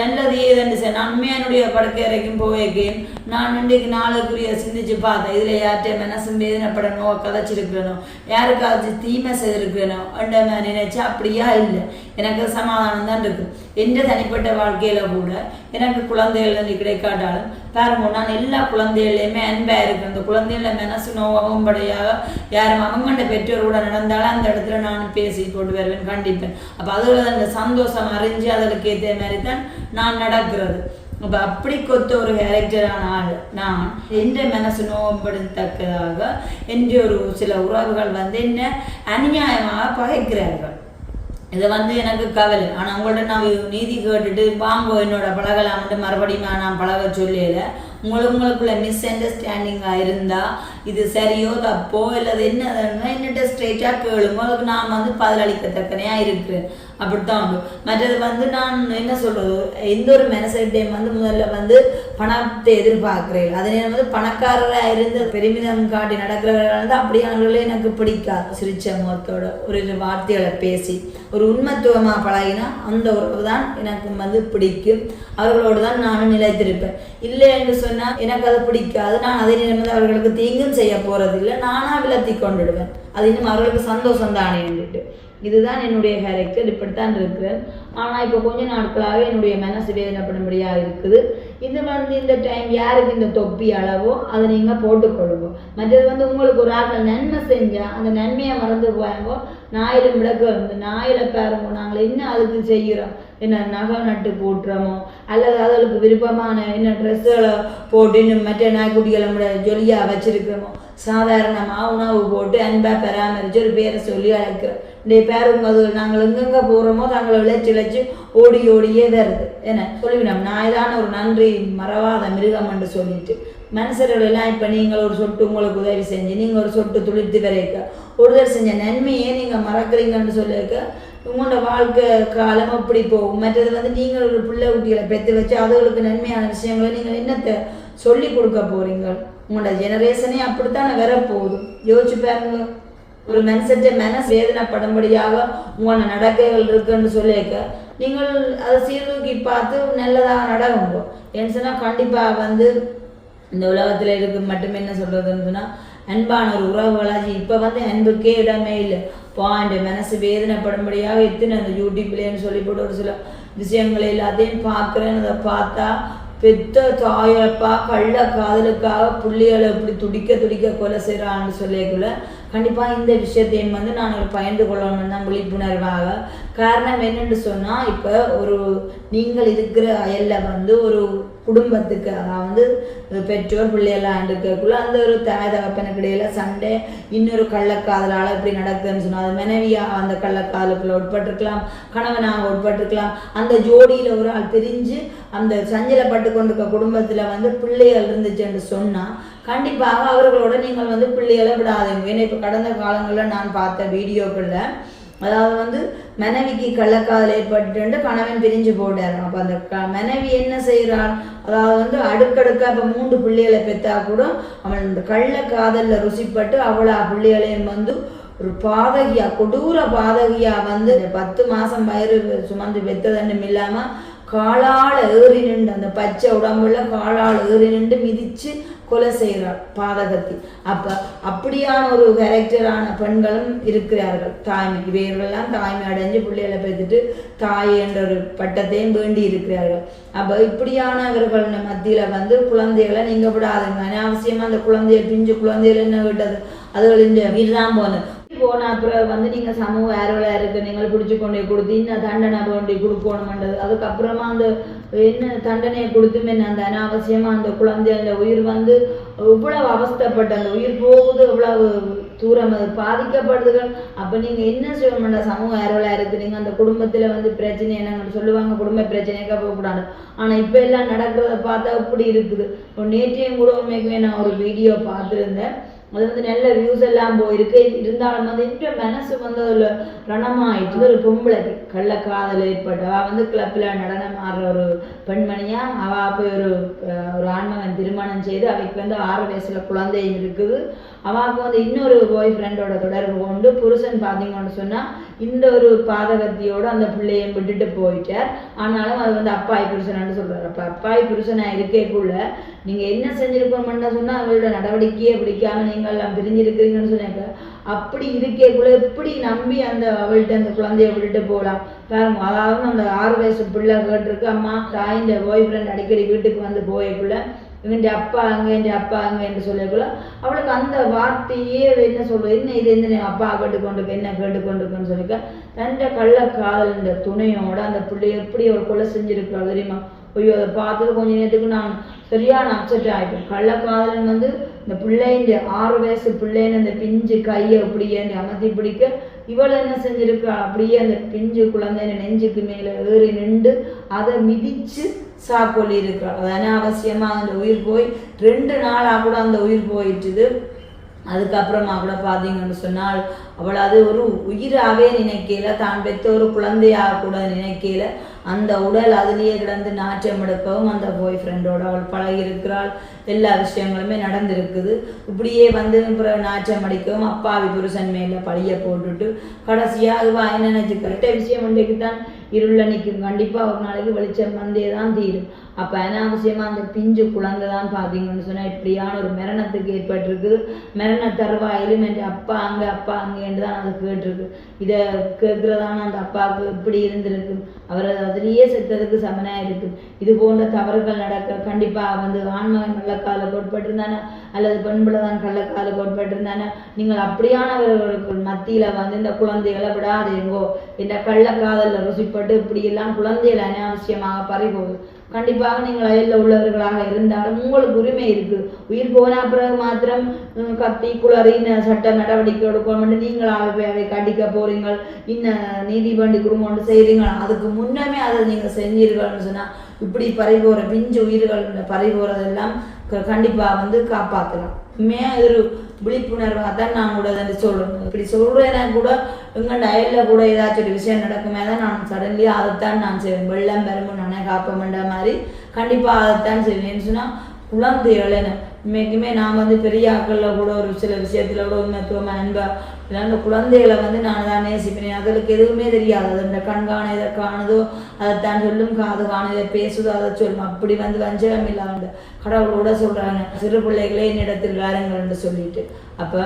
நல்லது ஏதென்று சார் நான் உண்மையாக என்னுடைய படுக்கை வரைக்கும் போவேக்கேன். நான் இன்றைக்கு நாளுக்குரிய சிந்திச்சு பார்த்தேன். இதில் யார்கிட்ட மனசும் வேதனைப்படணும் கதைச்சிருக்கிறனோ யாருக்காச்சும் தீமை செய்திருக்கிறனோ அண்ட நான் நினைச்சா அப்படியா இல்லை. எனக்கு சமாதானம் தான் இருக்கு. எந்த தனிப்பட்ட வாழ்க்கையில கூட எனக்கு குழந்தைகள் வந்து கிடைக்காட்டாலும் பாருங்க நான் எல்லா குழந்தைகளையுமே அன்பாக இருக்கேன். அந்த குழந்தைகள மனசு நோவாகவும் படையாக யாரும் அவங்கண்ட கூட நடந்தாலும் அந்த இடத்துல நான் பேசி போட்டு வருவேன் கண்டிப்பேன். அப்ப அதில் அந்த சந்தோஷம் அறிஞ்சு அதற்கு ஏற்ற மாதிரி தான் நான் நடக்கிறது. அப்போ அப்படி கொத்த ஒரு கேரக்டரான ஆள் நான் எந்த மனசு நோம்படுத்தக்கதாக என்று ஒரு சில உறவுகள் வந்து என்ன அநியாயமாக பகைக்கிறார்கள். இது வந்து எனக்கு கவலை. ஆனால் உங்கள்ட்ட நான் நீதி கேட்டுட்டு வாங்கோ என்னோட பழகலாம்ட்டு மறுபடியும் நான் பழக சொல்லல. உங்களுக்கு உங்களுக்குள்ள மிஸ் அண்டர்ஸ்டாண்டிங்காக இருந்தால் இது சரியோ தப்போ இல்லை அது என்னட்ட ஸ்ட்ரெயிட்டாக கேளுங்க. அதுக்கு நான் வந்து பதிலளிக்கத்தக்கனையாக இருக்கிறேன். அப்படித்தான் உண்டு. மற்றது வந்து நான் என்ன சொல்றது? எந்த ஒரு மெனசைட்டையும் வந்து முதல்ல வந்து பணத்தை எதிர்பார்க்கிறேன். அதே நேரம் வந்து பணக்காரராக இருந்து பெருமிதம் காட்டி நடக்கிறவர்கள் வந்து அப்படியானவர்களே எனக்கு பிடிக்காது. சிரிச்ச முகத்தோட ஒரு வார்த்தைகளை பேசி ஒரு உண்மத்துவமாக பழகினா அந்த உறவு தான் எனக்கு வந்து பிடிக்கும். அவர்களோடு தான் நானும் நிலைத்திருப்பேன். இல்லை என்று சொன்னால் எனக்கு அது பிடிக்காது. நான் அதே நேரம் வந்து அவர்களுக்கு தீங்கும் செய்ய போகிறதில்லை நானாக விலத்தி கொண்டுடுவேன். அது இன்னும் அவர்களுக்கு சந்தோஷம் தானே வந்துட்டு இதுதான் என்னுடைய கேரக்டர் இப்படித்தான் இருக்கிறேன். ஆனால் இப்போ கொஞ்ச நாட்களாகவே என்னுடைய மனசு வேதனைப்படும்படியாக இருக்குது. இது வந்து இந்த டைம் யாருக்கு இந்த தொப்பி அளவோ அதை நீங்கள் போட்டுக்கொள்ளுவோம் மற்றது வந்து உங்களுக்கு ஒரு ஆட்கள் நன்மை செஞ்சால் அந்த நன்மையை மறந்து போயாங்கோ. நாயிலும் விளக்கு வந்து நாயில் பாருங்க நாங்கள் என்ன அதுக்கு செய்கிறோம்? என்ன நகை நட்டு போட்டுறோமோ? அல்லது அதுகளுக்கு விருப்பமான என்ன ட்ரெஸ்ஸுகளை போட்டு இன்னும் மற்ற நாய்க்குட்டிகளை விட ஜொலியாக வச்சுருக்கிறோமோ? சாதாரணமாக உணவு போட்டு அன்பாக பராமரித்து ஒரு பேரை சொல்லி அழைக்கிறோம். இந்த பேரும் அது நாங்கள் எங்கெங்கே போகிறோமோ தாங்களை விளைச்சி விளைச்சி ஓடி ஓடியே வருது என்ன? சொல்லிவிடும் நான் இதான ஒரு நன்றி மறவாத மிருகம் என்று சொல்லிட்டு. மனுஷர்கள் எல்லாம் இப்போ நீங்கள் ஒரு சொட்டு உங்களுக்கு உதவி செஞ்சு நீங்கள் ஒரு சொட்டு துளிர்த்து வரைக்க ஒருத்தர் செஞ்ச நன்மையே நீங்கள் மறக்கிறீங்கன்னு சொல்லியிருக்க உங்களோட வாழ்க்கை காலம் அப்படி போகும். மற்றது வந்து நீங்கள் ஒரு பிள்ளை குட்டிகளை பெற்று வச்சு அதுகளுக்கு நன்மையான விஷயங்களை நீங்கள் என்னத்தை சொல்லி கொடுக்க போறீங்க? உங்களோட ஜெனரேஷனே அப்படித்தானே வரப்போகுது. யோசிச்சு பாருங்க. ஒரு மனசற்ற மனசு வேதனைப்படும்படியாக உங்களோட நடக்கைகள் இருக்குன்னு சொல்லியிருக்க. நீங்கள் அதை சீர்தூக்கி பார்த்து நல்லதாக நடக்குங்க. ஏன்னு சொன்னால் கண்டிப்பாக வந்து இந்த உலகத்தில் இருக்கு மட்டும் என்ன சொல்றதுன்னு சொன்னா அன்பான ஒரு உறவுகளாச்சு இப்போ வந்து அன்புக்கே இடமே இல்லை. பாயிண்ட் மனசு வேதனைப்படும்படியாக எத்தனை அந்த யூடியூப்லேன்னு சொல்லி போட்டு ஒரு சில விஷயங்கள் எல்லாத்தையும் பார்க்குறேன். அதை பார்த்தா பெத்த தாயப்பா கள்ள காதலுக்காக புள்ளிகளை இப்படி துடிக்க துடிக்க கொலை செய்கிறான்னு சொல்லிக்குள்ள கண்டிப்பாக இந்த விஷயத்தையும் வந்து நான் ஒரு பயந்து கொள்ளணும் தான் விழிப்புணர்வாக. காரணம் என்னென்று சொன்னால் இப்போ ஒரு நீங்கள் இருக்கிற அயலில் வந்து ஒரு குடும்பத்துக்கு அதாவது பெற்றோர் பிள்ளையெல்லாம் இருக்கக்குள்ள அந்த ஒரு தாய் தகப்பனுக்கு இடையில சண்டை இன்னொரு கள்ளக்காதலால் இப்படி நடக்குதுன்னு சொன்னால் அது மனைவியாக அந்த கள்ளக்காதலுக்குள்ள உட்பட்டிருக்கலாம் கணவனாக உட்பட்டிருக்கலாம் அந்த ஜோடியில் ஒரு ஆள் பிரிஞ்சு அந்த சஞ்சலப்பட்டு கொண்டிருக்க குடும்பத்தில் வந்து பிள்ளைகள் இருந்துச்சுன்னு சொன்னால் கண்டிப்பாக அவர்களோட நீங்கள் வந்து பிள்ளைகளை விடாதீங்க. ஏன்னா இப்போ கடந்த காலங்களில் நான் பார்த்த வீடியோக்களில் அதாவது வந்து மனைவிக்கு கள்ளக்காதல் ஏற்பட்டு கணவன் பிரிஞ்சு போட்டார். அப்போ அந்த க மனைவி என்ன செய்கிறாள் அதாவது வந்து அடுக்கடுக்காக இப்போ மூன்று பிள்ளைகளை பெற்றா கூட அவன் இந்த கள்ளக்காதலில் ருசிப்பட்டு அவளா பிள்ளைகளையும் வந்து ஒரு பாதகியா கொடூர பாதகியா வந்து பத்து மாதம் வயிறு சுமந்து பெத்ததன்னும் இல்லாமல் காலால் ஏறி நின்று அந்த பச்சை உடம்புல காலால் ஏறி நின்று மிதித்து கொலை செய்கிறார் பாதகத்தி அப்ப அப்படியான ஒரு கேரக்டரான பெண்களும் இருக்கிறார்கள். தாய்மை இவைகளெல்லாம் தாய்மை அடைஞ்சு பிள்ளைகளை பெற்றுட்டு தாய் என்ற ஒரு பட்டத்தையும் வேண்டி இருக்கிறார்கள். அப்போ இப்படியானவர்கள் மத்தியில வந்து குழந்தைகளை நீங்க விடாதுங்க. அனாவசியமாக அந்த குழந்தைய பிஞ்சு குழந்தைகள் என்ன விட்டது அதுகள் இந்த வீடுதான் போனது. போன அப்புறம் வந்து நீங்க சமூக ஆர்வலா இருக்கு நீங்கள் பிடிச்சி கொண்டு கொடுத்து இன்னும் தண்டனை வேண்டி கொடுக்கணும்ன்றது. அதுக்கப்புறமா அந்த என்ன தண்டனையை கொடுத்துமே அந்த அனாவசியமா அந்த குழந்தை அந்த உயிர் வந்து இவ்வளவு அவஸ்தப்பட்ட அந்த உயிர் போகுது இவ்வளவு தூரம் அது பாதிக்கப்படுதுகள். அப்ப நீங்க என்ன செய்யணும்னா சமூக ஆர்வலா இருக்கிறீங்க அந்த குடும்பத்துல வந்து பிரச்சனை என்னங்கன்னு சொல்லுவாங்க குடும்ப பிரச்சனைக்காக போகக்கூடாது ஆனா இப்ப எல்லாம் நடக்கிறத பார்த்தா இப்படி இருக்குது. இப்போ நேற்றையும் கூட உண்மைக்குமே நான் ஒரு வீடியோ பார்த்துருந்தேன். அது வந்து நல்ல வியூஸ் எல்லாம் போயிருக்கு. இருந்தாலும் வந்து இந்த மனசு வந்து ஒரு ரணமாயிட்டு ஒரு பொம்பளை கள்ள காதல் ஏற்பட்டு அவள் வந்து கிளப்பில் நடனம் ஆடுற ஒரு பெண்மணியா அவள் போய் ஒரு அஹ், ஒரு ஆண்மகன் திருமணம் செய்து அவைக்கு வந்து ஆறு வயசுல குழந்தையும் இருக்குது. அவாவுக்கு வந்து இன்னொரு பாய் ஃப்ரெண்டோட தொடர்பு கொண்டு புருஷன் பார்த்தீங்கன்னு சொன்னால் இந்த ஒரு பாதகத்தியோடு அந்த பிள்ளையை விட்டுட்டு போயிட்டார். ஆனாலும் அது வந்து அப்பாய் புருஷனான்னு சொல்கிறார் அப்போ அப்பாய் புருஷனா இருக்கேக்குள்ள நீங்கள் என்ன செஞ்சிருக்கணும்னா சொன்னால் அவங்களோட நடவடிக்கையே பிடிக்காம நீங்கள் எல்லாம் பிரிஞ்சிருக்கிறீங்கன்னு சொன்னாங்க அப்படி இருக்கேக்குள்ள எப்படி நம்பி அந்த அவள்கிட்ட அந்த குழந்தைய விட்டுட்டு போகலாம் பாருங்க அதாவது அந்த ஆறு வயசு பிள்ளை கேட்டிருக்கு அம்மா தாயின் பாய் ஃப்ரெண்ட் அடிக்கடி வீட்டுக்கு வந்து போயக்குள்ள எங்க அப்பா அங்க என் அப்பா அங்க என்று சொல்லக்குள்ள அவளுக்கு அந்த வார்த்தையே என்ன சொல்றது என்ன இது என்ன அப்பா கேட்டு கொண்டு என்ன கேட்டுக்கொண்டிருக்குன்னு சொல்லிக்க தண்ட கள்ள காதல் துணையோட அந்த பிள்ளைய எப்படி ஒரு கொலை செஞ்சிருக்கிறாள் தெரியுமா? ஐயோ அதை பார்த்தது கொஞ்ச நேரத்துக்கு நான் சரியான அப்செட் ஆயிட்டேன். கள்ளக்காதலன் வந்து இந்த பிள்ளைங்க ஆறு வயசு பிள்ளைன்னு அந்த பிஞ்சு கையை அப்படியே அந்த அமர்த்தி பிடிக்க இவள் என்ன செஞ்சிருக்கா? அப்படியே அந்த பிஞ்சு குழந்தை நெஞ்சுக்கு மேல ஏறி நின்று அதை மிதிச்சு சாக்கொல்லி இருக்கிறாள். அது அனாவசியமாக அந்த உயிர் போய் ரெண்டு நாளா கூட அந்த உயிர் போயிட்டுது. அதுக்கப்புறமா கூட பார்த்தீங்கன்னு சொன்னால் அவள் அது ஒரு உயிராகவே நினைக்கல. தான் பெற்ற ஒரு குழந்தையாக கூட நினைக்கல. அந்த உடல் அதுலேயே கிடந்து நாற்றம் எடுக்கவும் அந்த பாய் ஃப்ரெண்டோட அவள் பழகி இருக்கிறாள் எல்லா விஷயங்களுமே நடந்திருக்குது. இப்படியே வந்து அப்புறம் நாற்றம் அடிக்கவும் அப்பாவி புருஷன் மேலே பழிய போட்டுட்டு கடைசியாக அதுவா என்ன நினைச்சுக்கிட்ட விஷயம் ஒன்றைக்கு தான் இருள நிற்கும் கண்டிப்பாக ஒரு நாளைக்கு வெளிச்சம் வந்தே தான் தீரும். அப்ப அனாவசியமாக அந்த பிஞ்சு குழந்தை தான் பார்த்தீங்கன்னு சொன்னா இப்படியான ஒரு மரணத்துக்கு ஏற்பட்டிருக்குது. மரண தருவாயிலும் என் அப்பா அங்க அப்பா அங்க தான் அது கேட்டிருக்கு. இதை கேட்குறதான அந்த அப்பாவுக்கு இப்படி இருந்திருக்கு. அவர் அதுலேயே செத்ததுக்கு சமனாக இருக்கு. இது போன்ற தவறுகள் நடக்க கண்டிப்பாக வந்து ஆண்மகன் கள்ளக்கால கோட்பட்டிருந்தானே? அல்லது பெண் தான் கள்ளக்கால கோட்பட்டிருந்தானே? நீங்கள் அப்படியானவர்களுக்கு மத்தியில் வந்து இந்த குழந்தைகளை விடாதீங்கோ. இந்த கள்ளக்காதலில் ருசிப்பட்டு இப்படியெல்லாம் குழந்தைகள் அனாவசியமாக பறிபோகுது. கண்டிப்பாக நீங்கள் அயலில் உள்ளவர்களாக இருந்தாலும் உங்களுக்கு உரிமை இருக்கு. உயிர் போன பிறகு மாத்திரம் கத்தி குளறி சட்ட நடவடிக்கை எடுக்கணும் நீங்களாக போய் அதை கடிக்க போறீங்க இன்ன நீதிபண்டி குடும்பம் செய்றீங்க. அதுக்கு முன்னமே அதை நீங்கள் செஞ்சீர்கள்னு சொன்னால் இப்படி பறிபோற பிஞ்சு உயிர்கள் பறிபோறதெல்லாம் க- கண்டிப்பாக வந்து காப்பாற்றலாம் மே இது ஒரு விழிப்புணர்வாக தான் நான் கூட வந்து சொல்லணும் இப்படி சொல்றேன்னா கூட எங்க டயல்ல கூட ஏதாச்சும் ஒரு விஷயம் நடக்குமே தான் நான் சடன்லி அதைத்தான் நான் செய்வேன். வெள்ளம் பெரும்பு நானே காப்பமென்ற மாதிரி கண்டிப்பா அதைத்தான் செய்வேன். சொன்னா குழந்தைகள் இன்னைக்குமே நான் வந்து பெரிய ஆட்களில் கூட ஒரு சில விஷயத்துல கூட உண்மைத்துவமாக அன்பா இல்லை அந்த குழந்தைகளை வந்து நான் தான் நேசிப்பேன். அதுகளுக்கு எதுவுமே தெரியாது. அது இந்த கண்காணி இதை காணுதோ அதைத்தான் சொல்லும் காது காண இதை பேசுதோ அதை சொல்லும். அப்படி வந்து வஞ்சகம் இல்லாம கடவுளோட சொல்றாங்க. சிறு பிள்ளைகளே என்னிடத்தில் வாருங்கள் என்று சொல்லிட்டு. அப்போ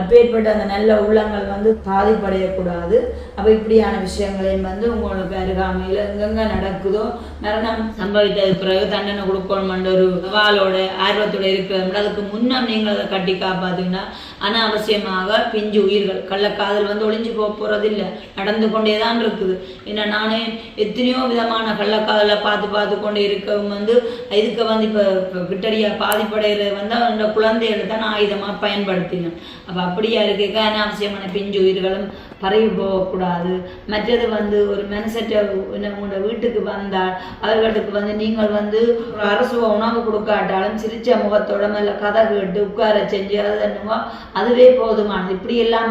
அப்பேற்பட்ட அந்த நல்ல உள்ளங்கள் வந்து பாதிப்படையக்கூடாது. அப்போ இப்படியான விஷயங்களையும் வந்து உங்களுக்கு அருகாமையில் எங்கெங்க நடக்குதோ மரணம் சம்பவித்தது பிறகு தண்டனை கொடுக்கணும்ன்ற ஒரு சவாலோட ஆர்வத்தோட இருக்கிறது அதுக்கு முன்னம் நீங்கள் அதை கட்டி காப்பாத்தீங்கன்னா அனாவசியமாக பிஞ்சு உயிர்கள் கள்ளக்காதல் வந்து ஒளிஞ்சு போக போறதில்லை. நடந்து கொண்டே தான் இருக்குது. ஏன்னா நானே எத்தனையோ விதமான கள்ளக்காதலை பார்த்து பார்த்து கொண்டே இருக்கவும் வந்து இதுக்கு வந்து இப்போ கிட்டடியாக பாதிப்படைகிறது வந்து அந்த குழந்தைகளை தான் நான் ஆயுதமாக பயன்படுத்தினேன். அப்போ அப்படியா இருக்க அனாவசியமான பிஞ்சு உயிர்களும் பறவை போகக்கூடாது. மற்றது வந்து ஒரு மனசற்ற உங்களோட வீட்டுக்கு வந்தால் அவர்களுக்கு வந்து நீங்கள் வந்து ஒரு அரசு உணவு கொடுக்காட்டாலும் சிரிச்ச முகத்தோட மேல கதை கேட்டு உட்கார செஞ்சு அது என்னவோ அதுவே போதுமானது. இப்படியெல்லாம்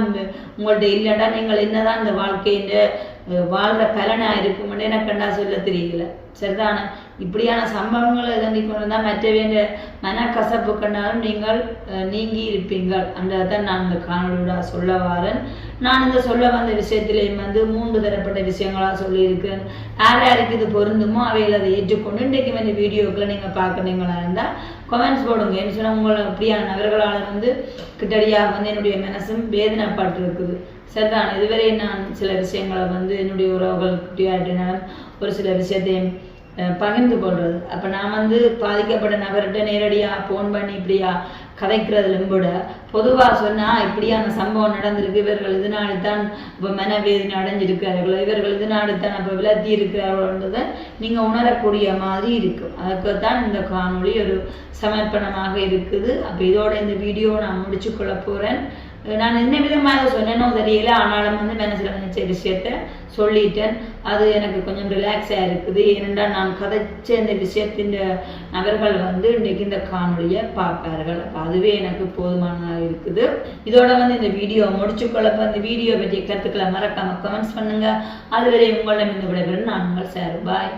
உங்கள்ட்ட இல்லைன்னா நீங்கள் என்னதான் இந்த வாழ்க்கையின் வாழ்ற பலனா இருக்கும்னு எனக்கு கண்டா சொல்ல தெரியல. சரிதானே? இப்படியான சம்பவங்களை இதனை கொண்டு தான் மற்ற வேண்டிய மனக்கசப்பு கண்டாலும் நீங்கள் அஹ், நீங்கி இருப்பீங்கள் தான் நான் இந்த காணொலியோட சொல்ல வாரேன். நான் இந்த சொல்ல வந்த விஷயத்திலேயும் வந்து மூன்று தரப்பட்ட விஷயங்களாக சொல்லியிருக்கேன் யார் யாருக்கு இது பொருந்துமோ அவையில் அதை ஏற்றுக்கொண்டு இன்றைக்கு வந்து வீடியோக்களை நீங்கள் பார்க்குறீங்களா இருந்தால் கமெண்ட்ஸ் போடுங்க. என்ன சொன்னால் உங்களை அப்படியான நபர்களால் வந்து கிட்டடியாக வந்து என்னுடைய மனசும் வேதனைப்பட்டு இருக்குது சரிதான். இதுவரை நான் சில விஷயங்களை வந்து என்னுடைய உறவுகள் குட்டியாட்டினாலும் ஒரு சில விஷயத்தையும் பகிர்ந்து கொள்வது. அப்போ நான் வந்து பாதிக்கப்பட்ட நபர்கிட்ட நேரடியாக ஃபோன் பண்ணி இப்படியா கதைக்கிறதுலும் கூட பொதுவாக சொன்னால் அந்த சம்பவம் நடந்திருக்கு இவர்கள் இதனால தான் இப்போ மனவேதனை அடைஞ்சிருக்கிறார்களோ இவர்கள் இதனால தான் அப்போ விலத்தி இருக்கிறார்கள்ன்றதை நீங்கள் உணரக்கூடிய மாதிரி இருக்கும் அதுக்கு தான் இந்த காணொளி ஒரு சமர்ப்பணமாக இருக்குது. அப்போ இதோட இந்த வீடியோ நான் முடிச்சு கொள்ள போகிறேன் நான் என்ன விதமாக சொன்னேனோ தெரியல ஆனாலும் வந்து மனசில் நினைச்ச விஷயத்த சொல்லிட்டேன். அது எனக்கு கொஞ்சம் ரிலாக்ஸாக இருக்குது. ஏனென்றால் நான் கதைச்ச இந்த விஷயத்தின் நபர்கள் வந்து இன்றைக்கு இந்த காணொலியை பார்ப்பார்கள் அப்போ அதுவே எனக்கு போதுமானதாக இருக்குது. இதோட வந்து இந்த வீடியோ முடிச்சுக்கொள்ளப்போ இந்த வீடியோ பற்றிய கருத்துக்களை மறக்காமல் கமெண்ட்ஸ் பண்ணுங்கள் அதுவரை உங்களிடம் இந்த விடைபெறும். நான் உங்கள் சார். பாய்